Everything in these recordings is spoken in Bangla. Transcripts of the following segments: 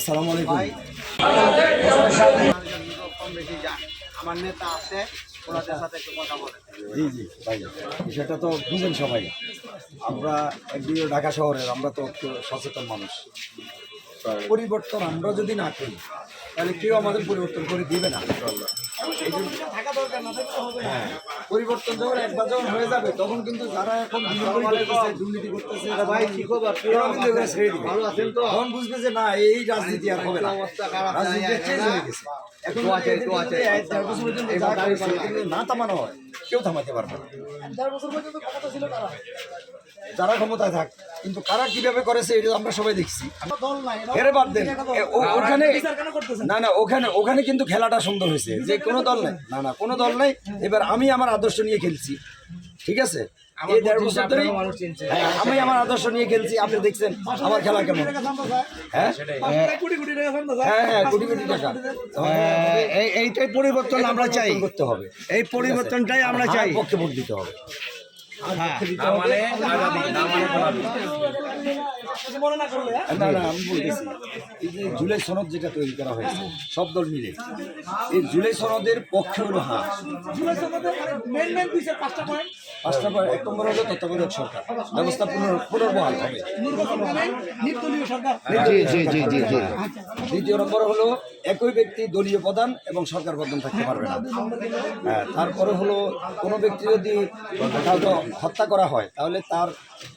আসসালামু আলাইকুম। কম আমার নেতা আছে ওনাদের সাথে একটু কথা বলে জি জি ভাই। বিষয়টা তো বুঝেন সবাই। আমরা একদিকে ঢাকা শহরের আমরা তো সচেতন মানুষ। পরিবর্তন আমরা যদি না করি তাহলে কেউ আমাদের পরিবর্তন করে দিবে না পরিবর্তন যখন একবার যখন হয়ে যাবে তখন কিন্তু যারা এখন দুর্নীতি করতেছে ভাই কি খবর কিন্তু এগুলো ছেড়ে দিবে ভালো আছেন তো? তখন বুঝবে যে না এই রাজনীতি আর হবে না রাজনীতি চেঞ্জ হয়ে গেছে এখন একটু আছে। এক দেড় বছর পর্যন্ত না থামানো হয় কেউ থামাতে পারবে না যারা ক্ষমতায় থাক কিন্তু কারা কীভাবে করেছে এটা আমরা সবাই দেখছি। এরে বাদ দেন। ওখানে না না ওখানে ওখানে কিন্তু খেলাটা সুন্দর হয়েছে। যে কোনো দল নাই। না না কোনো দল নেই। এবার আমি আমার আদর্শ নিয়ে খেলছি। ঠিক আছে? এই দেড় বছর ধরে আমি আমার আদর্শ নিয়ে খেলছি। আপনি দেখছেন আমার খেলা কেমন। হ্যাঁ? হ্যাঁ হ্যাঁ কোটি কোটি টাকা এই এইটাই পরিবর্তন আমরা চাই। করতে হবে। এই পরিবর্তনটাই আমরা চাই। পক্ষে ভোট দিতে হবে। হ্যাঁ না না আমি বলতেছি এই যে জুলাই সনদ যেটা তৈরি করা হয়েছে সব দল মিলে এই জুলাই সনদের পক্ষে হলো হ্যাঁ পাঁচটা পয়েন্ট এক নম্বর হলো তত্ত্বাবধায়ক সরকার ব্যবস্থা পুনর- পুনর্বহাল হবে। জি দ্বিতীয় নম্বর হলো একই ব্যক্তি দলীয় প্রধান এবং সরকার প্রধান থাকতে পারবে না। হ্যাঁ তারপরে হলো কোনো ব্যক্তি যদি হত্যা করা হয় তাহলে তার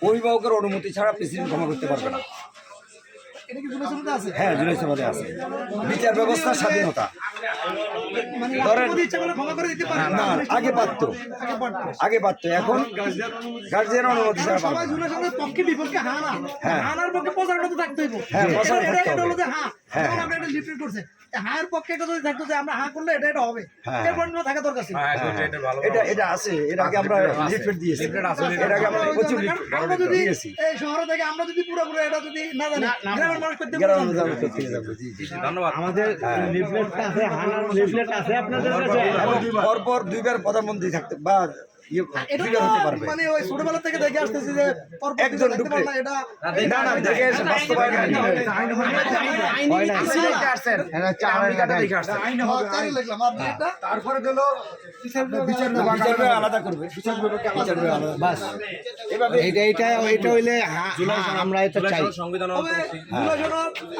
অভিভাবকের অনুমতি ছাড়া প্রেসিডেন্ট ক্ষমা করতে পারবে না হ্যাঁ জুলাই সনদে আছে বিচার ব্যবস্থার স্বাধীনতা ধরেন না আগে পারত। আগে পারত। এখন গার্জিয়ান অনুমতি ছাড়া পারবে না। পক্ষে বিপক্ষে হা না। হ্যাঁ। হানার পক্ষে প্রচারণা তো থাকতে হ্যাঁ, এটা- থাকতে হবে। হ্যাঁ, হ্যাঁ। আমরা এটা লিফলেট করছে। হায়ের পক্ষে এটা যদি থাকতো যে আমরা হা করলে এটা এটা হবে। হ্যাঁ, এর পয়েন্ট থাকা দরকার ছিল। এটা এটা আছে। এর আগে আমরা লিফলেট দিয়েছি। এর আগে আমরা প্রচুর আমরা যদি এই শহরে থেকে আমরা যদি পুরোপুরি এটা যদি না জানি গ্রামের মানুষ করতে গ্রামে যাব করতে যাব জি জি আমাদের লিফলেট আছে আছে আপনাদের কাছে? পরপর দুইবার প্রধানমন্ত্রী থাকতে বা মানে ওই ছোটবেলা থেকে দেখে আসতেছি যে একজন এটা না না দেখে বাস্তবায়ন। হয় হ্যাঁ, তারপরে আলাদা করবে বাস। এটা হইলে আমরা এটা চাই। তবে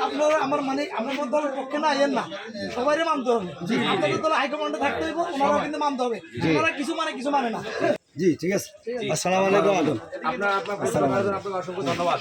আপনারা আমার মানে আমার মধ্যে পক্ষে না এর না। সবাইরে মানতে হবে। আপনাদের দল হাইকমান্ডে থাকতে হইব ওনারাও কিন্তু মানতে হবে। ওনারা কিছু মানে কিছু মানে না। জি ঠিক আছে আসসালামু আলাইকুম আপনার আপনার অসংখ্য ধন্যবাদ